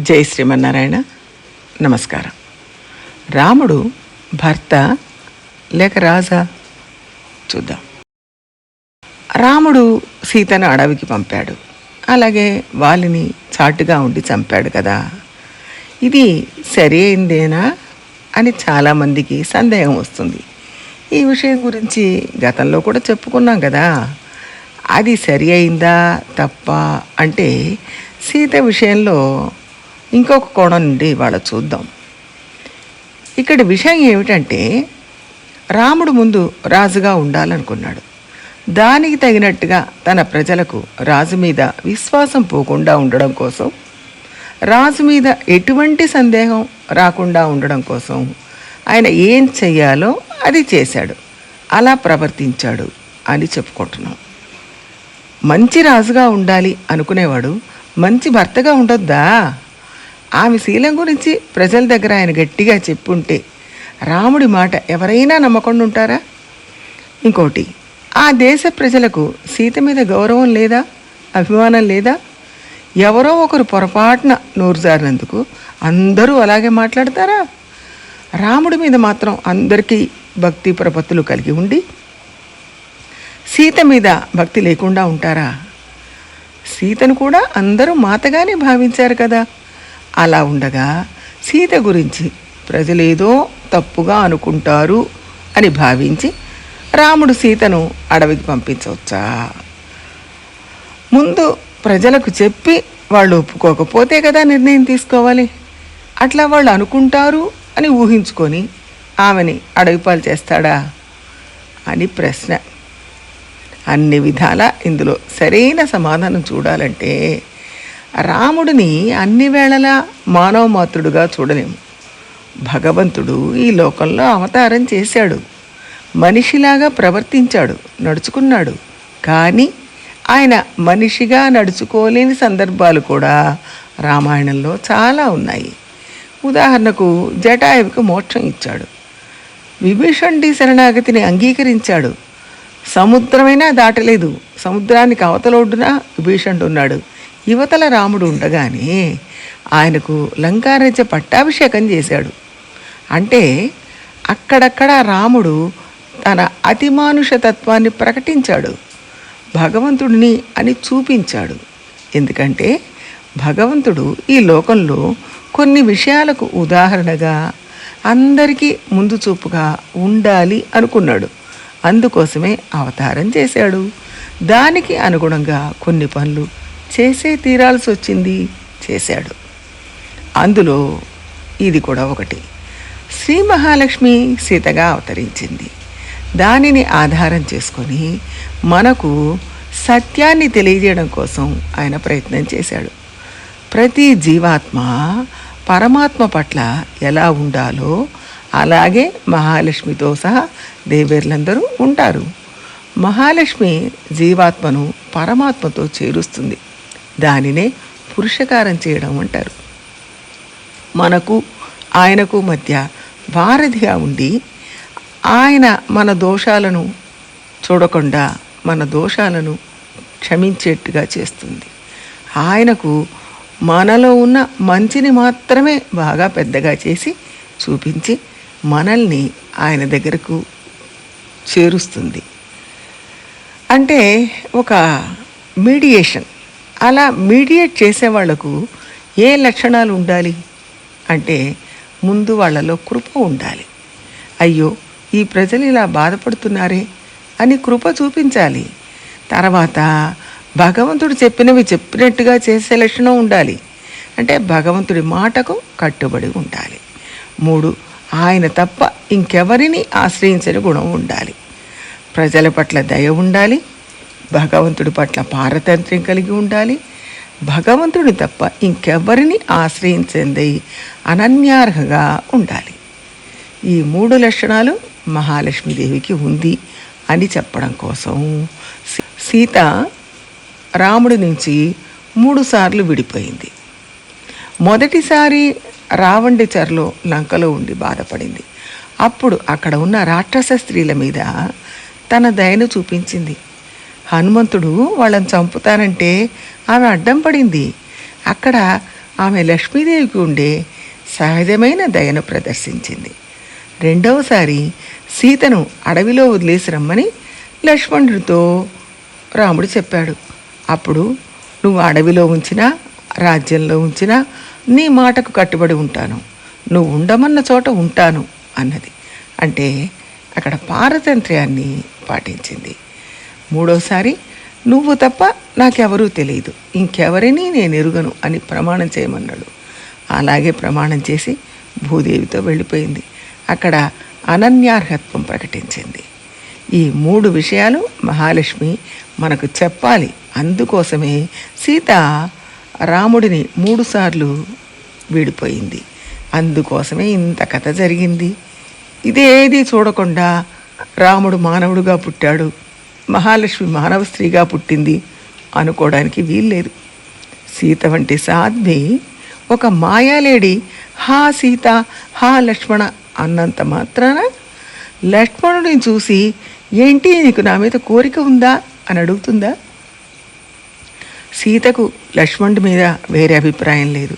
జై శ్రీమన్నారాయణ. నమస్కారం. రాముడు భర్త లేక రాజా? చూద్దాం. రాముడు సీతను అడవికి పంపాడు. అలాగే వాలిని చాటుగా ఉండి చంపాడు కదా. ఇది సరి అయిందేనా అని చాలామందికి సందేహం వస్తుంది. ఈ విషయం గురించి గతంలో కూడా చెప్పుకున్నాం కదా. అది సరి అయిందా తప్ప అంటే సీత విషయంలో ఇంకొక కోణం నుండి ఇవాళ చూద్దాం. ఇక్కడ విషయం ఏమిటంటే రాముడు ముందు రాజుగా ఉండాలనుకున్నాడు. దానికి తగినట్టుగా తన ప్రజలకు రాజు మీద విశ్వాసం పోకుండా ఉండడం కోసం రాజు మీద ఎటువంటి సందేహం రాకుండా ఉండడం కోసం ఆయన ఏం చెయ్యాలో అది చేశాడు. అలా ప్రవర్తించాడు అని చెప్పుకుంటున్నాం. మంచి రాజుగా ఉండాలి అనుకునేవాడు మంచి భర్తగా ఉండొద్దా? ఆమె శీలం గురించి ప్రజల దగ్గర ఆయన గట్టిగా చెప్పుంటే రాముడి మాట ఎవరైనా నమ్మకుండా ఉంటారా ఇంకోటి ఆ దేశ ప్రజలకు సీత మీద గౌరవం లేదా? అభిమానం లేదా? ఎవరో ఒకరు పొరపాటున నోరుజారినందుకు అందరూ అలాగే మాట్లాడతారా? రాముడి మీద మాత్రం అందరికీ భక్తి ప్రపత్తులు కలిగి ఉండి సీత మీద భక్తి లేకుండా ఉంటారా? సీతను కూడా అందరూ మాతగానే భావించారు కదా? అలా ఉండగా సీత గురించి ప్రజలేదో తప్పుగా అనుకుంటారు అని భావించి రాముడు సీతను అడవికి పంపించవచ్చా? ముందు ప్రజలకు చెప్పి వాళ్ళు ఒప్పుకోకపోతే కదా నిర్ణయం తీసుకోవాలి. అట్లా వాళ్ళు అనుకుంటారు అని ఊహించుకొని ఆమెని అడవిపాలు చేస్తాడా అని ప్రశ్న. అన్ని విధాలా ఇందులో సరైన సమాధానం చూడాలంటే రాముడిని అన్ని వేళలా మానవమాతృడుగా చూడలేము. భగవంతుడు ఈ లోకంలో అవతారం చేశాడు. మనిషిలాగా ప్రవర్తించాడు నడుచుకున్నాడు. కానీ ఆయన మనిషిగా నడుచుకోలేని సందర్భాలు కూడా రామాయణంలో చాలా ఉన్నాయి. ఉదాహరణకు జటాయువుకు మోక్షం ఇచ్చాడు. విభీషణుడి శరణాగతిని అంగీకరించాడు. సముద్రమైనా దాటలేదు. సముద్రానికి అవతల ఒడ్డున విభీషణుడు ఉన్నాడు. యువతల రాముడు ఉండగానే ఆయనకు లంకారాజ్య పట్టాభిషేకం చేశాడు. అంటే అక్కడక్కడ రాముడు తన అతిమానుష తత్వాన్ని ప్రకటించాడు. భగవంతుడిని అని చూపించాడు. ఎందుకంటే భగవంతుడు ఈ లోకంలో కొన్ని విషయాలకు ఉదాహరణగా అందరికీ ముందు చూపుగా ఉండాలి అనుకున్నాడు. అందుకోసమే అవతారం చేశాడు. దానికి అనుగుణంగా కొన్ని పనులు చేసే తీరాల్సి వచ్చింది చేశాడు. అందులో ఇది కూడా ఒకటి. శ్రీ మహాలక్ష్మి సీతగా అవతరించింది. దానిని ఆధారం చేసుకొని మనకు సత్యాన్ని తెలియజేయడం కోసం ఆయన ప్రయత్నం చేశాడు. ప్రతి జీవాత్మ పరమాత్మ పట్ల ఎలా ఉండాలో అలాగే మహాలక్ష్మితో సహా దేవేర్లందరూ ఉంటారు. మహాలక్ష్మి జీవాత్మను పరమాత్మతో చేరుస్తుంది. దానినే పురుషకారం చేయడం అంటారు. మనకు ఆయనకు మధ్య వారధిగా ఉండి ఆయన మన దోషాలను చూడకుండా మన దోషాలను క్షమించేట్టుగా చేస్తుంది. ఆయనకు మనలో ఉన్న మంచిని మాత్రమే బాగా పెద్దగా చేసి చూపించి మనల్ని ఆయన దగ్గరకు చేరుస్తుంది. అంటే ఒక మీడియేషన్ అలా మీడియేట్ చేసే వాళ్ళకు ఏ లక్షణాలు ఉండాలి? అంటే ముందు వాళ్ళలో కృప ఉండాలి. అయ్యో ఈ ప్రజలు ఇలా బాధపడుతున్నారే అని కృప చూపించాలి. తర్వాత భగవంతుడు చెప్పినవి చెప్పినట్టుగా చేసే లక్షణం ఉండాలి. అంటే భగవంతుడి మాటకు కట్టుబడి ఉండాలి. మూడు ఆయన తప్ప ఇంకెవరిని ఆశ్రయించని గుణం ఉండాలి. ప్రజల పట్ల దయ ఉండాలి. భగవంతుడి పట్ల పారతంత్ర్యం కలిగి ఉండాలి. భగవంతుడు తప్ప ఇంకెవరిని ఆశ్రయించింది అనన్యార్హగా ఉండాలి. ఈ మూడు లక్షణాలు మహాలక్ష్మీదేవికి ఉంది అని చెప్పడం కోసం సీత రాముడి నుంచి మూడు సార్లు విడిపోయింది. మొదటిసారి రావండి చెరలో లంకలో ఉండి బాధపడింది. అప్పుడు అక్కడ ఉన్న రాక్షస స్త్రీల మీద తన దయను చూపించింది. హనుమంతుడు వాళ్ళని చంపుతానంటే ఆమె అడ్డం పడింది. అక్కడ ఆమె లక్ష్మీదేవికి ఉండే సహజమైన దయను ప్రదర్శించింది. రెండవసారి సీతను అడవిలో వదిలేసి రమ్మని లక్ష్మణుడితో రాముడు చెప్పాడు. అప్పుడు నువ్వు అడవిలో ఉంచినా రాజ్యంలో ఉంచినా నీ మాటకు కట్టుబడి ఉంటాను. నువ్వు ఉండమన్న చోట ఉంటాను అన్నది. అంటే అక్కడ పారతంత్ర్యాన్ని పాటించింది. మూడోసారి నువ్వు తప్ప నాకెవరూ తెలియదు ఇంకెవరిని నేను ఎరుగను అని ప్రమాణం చేయమన్నాడు. అలాగే ప్రమాణం చేసి భూదేవితో వెళ్ళిపోయింది. అక్కడ అనన్యార్హత్వం ప్రకటించింది. ఈ మూడు విషయాలు మహాలక్ష్మి మనకు చెప్పాలి. అందుకోసమే సీత రాముడిని మూడుసార్లు వీడిపోయింది. అందుకోసమే ఇంత కథ జరిగింది. ఇదేది చూడకుండా రాముడు మానవుడుగా పుట్టాడు. మహాలక్ష్మి మానవ స్త్రీగా పుట్టింది అనుకోవడానికి వీల్లేదు. సీత వంటి సాధ్వి ఒక మాయాలేడి హా సీత హా లక్ష్మణ అన్నంత మాత్రాన లక్ష్మణుడిని చూసి ఏంటి నీకు నా మీద కోరిక ఉందా? అని అడుగుతుందా? సీతకు లక్ష్మణుడి మీద వేరే అభిప్రాయం లేదు.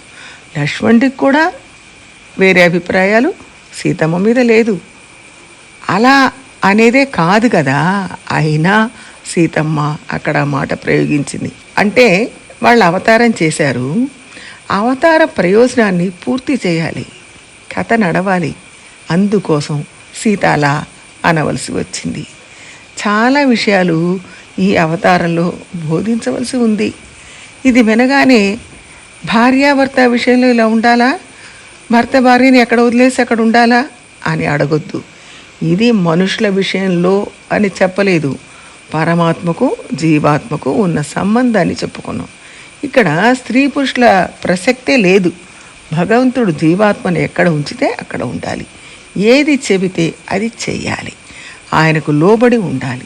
లక్ష్మణుడికి కూడా వేరే అభిప్రాయాలు సీతమ్మ మీద లేదు. అలా అనేదే కాదు కదా. అయినా సీతమ్మ అక్కడ మాట ప్రయోగించింది. అంటే వాళ్ళు అవతారం చేశారు. అవతార ప్రయోజనాన్ని పూర్తి చేయాలి. కథ నడవాలి. అందుకోసం సీతాల అనవలసి వచ్చింది. చాలా విషయాలు ఈ అవతారంలో బోధించవలసి ఉంది. ఇది వినగానే భార్యాభర్త విషయంలో ఇలా ఉండాలా? భర్త భార్యని ఎక్కడ వదిలేసి అక్కడ ఉండాలా? అని అడగొద్దు. ఇది మనుషుల విషయంలో అని చెప్పలేదు. పరమాత్మకు జీవాత్మకు ఉన్న సంబంధాన్ని చెప్పుకున్నాం. ఇక్కడ స్త్రీ పురుషుల ప్రసక్తే లేదు. భగవంతుడు జీవాత్మను ఎక్కడ ఉంచితే అక్కడ ఉండాలి. ఏది చెబితే అది చెయ్యాలి. ఆయనకు లోబడి ఉండాలి.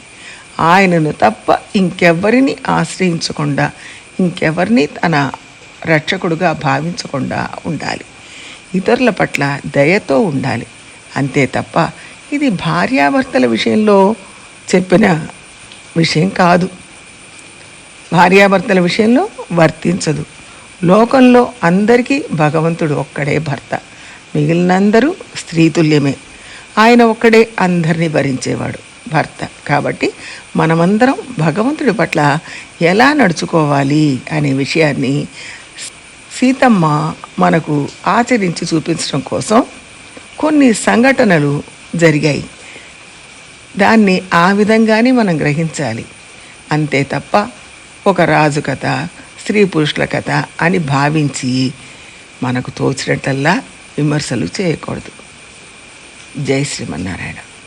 ఆయనను తప్ప ఇంకెవ్వరిని ఆశ్రయించకుండా ఇంకెవరిని తన రక్షకుడుగా భావించకుండా ఉండాలి. ఇతరుల పట్ల దయతో ఉండాలి. అంతే తప్ప ఇది భార్యాభర్తల విషయంలో చెప్పిన విషయం కాదు. భార్యాభర్తల విషయంలో వర్తించదు. లోకంలో అందరికీ భగవంతుడు ఒక్కడే భర్త. మిగిలినందరూ స్త్రీతుల్యమే ఆయన ఒక్కడే అందరినీ భరించేవాడు భర్త. కాబట్టి మనమందరం భగవంతుడి పట్ల ఎలా నడుచుకోవాలి అనే విషయాన్ని సీతమ్మ మనకు ఆచరించి చూపించడం కోసం కొన్ని సంఘటనలు జరిగాయి. దాన్ని ఆ విధంగానే మనం గ్రహించాలి. అంతే తప్ప ఒక రాజు కథ స్త్రీ పురుషుల కథ అని భావించి మనకు తోచినట్లల్లా విమర్శలు చేయకూడదు. జై శ్రీమన్నారాయణ.